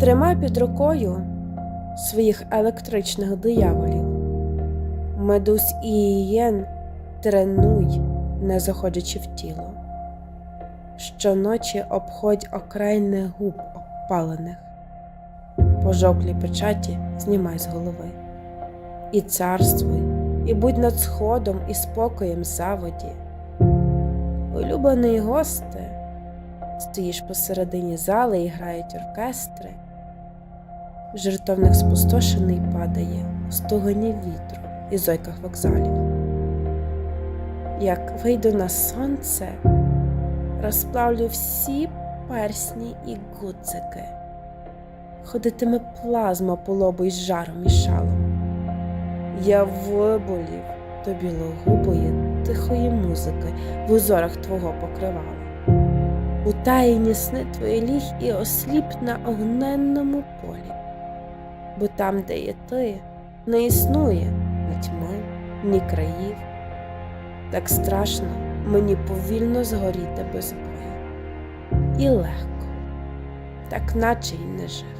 Тримай під рукою своїх електричних дияволів. Медуз і ієн тренуй, не заходячи в тіло. Щоночі обходь окраїни губ обпалених. Пожовклі печаті знімай з голови. І царствуй, і будь над сходом і спокоєм заводі. Улюблений госте, стоїш посередині зали і грають оркестри. Жертовник спустошений падає у стогоні вітру і зойках вокзалів. Як вийду на сонце, розплавлю всі персні і гудзики. Ходитиме плазма по лобу із жаром і шалом. Я виболів до білогубої тихої музики в узорах твого покривала. У таїні сни твої ліг і осліп на огненному полі, бо там, де є ти, не існує ні тьми, ні країв. Так страшно мені повільно згоріти без бою. І легко, так наче й не жив.